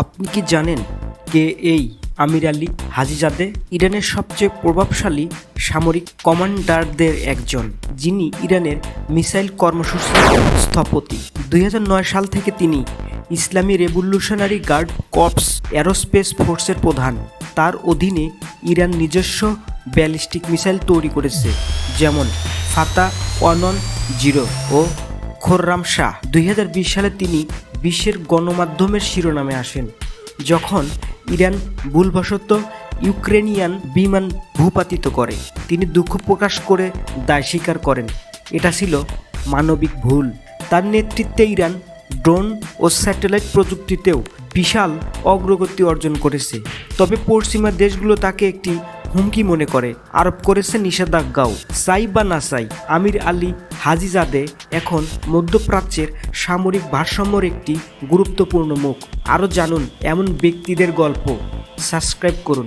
আপনি কি জানেন কে এই আমির আলী হাজিজাদে ইরানের সবচেয়ে প্রভাবশালী সামরিক কমান্ডারদের একজন, যিনি ইরানের মিসাইল কর্মসূচির স্থপতি। দুই হাজার নয় সাল থেকে তিনি ইসলামী রেভলিউশনারি গার্ড কর্পস অ্যারোস্পেস ফোর্সের প্রধান। তার অধীনে ইরান নিজস্ব ব্যালিস্টিক মিসাইল তৈরি করেছে, যেমন ফাতা ওয়ানন জিরো ও খোররাম শাহ। দুই হাজার বিশ সালে তিনি বিশ্বের গণমাধ্যমের শিরোনামে আসেন, যখন ইরান ভুলবশত ইউক্রেনিয়ান বিমান ভূপাতিত করে। তিনি দুঃখ প্রকাশ করে দায় স্বীকার করেন। এটা ছিল মানবিক ভুল। তার নেতৃত্বে ইরান ড্রোন ও স্যাটেলাইট প্রযুক্তিতেও বিশাল অগ্রগতি অর্জন করেছে। তবে পশ্চিমা দেশগুলো তাকে একটি হুমকি মনে করে। আরোপ করেছে নিষেধাজ্ঞাও। সাই বা না সাই আমির আলী হাজিজাদে এখন মধ্যপ্রাচ্যের সামরিক ভারসাম্যর একটি গুরুত্বপূর্ণ মুখ। আরও জানুন এমন ব্যক্তিদের গল্প। সাবস্ক্রাইব করুন।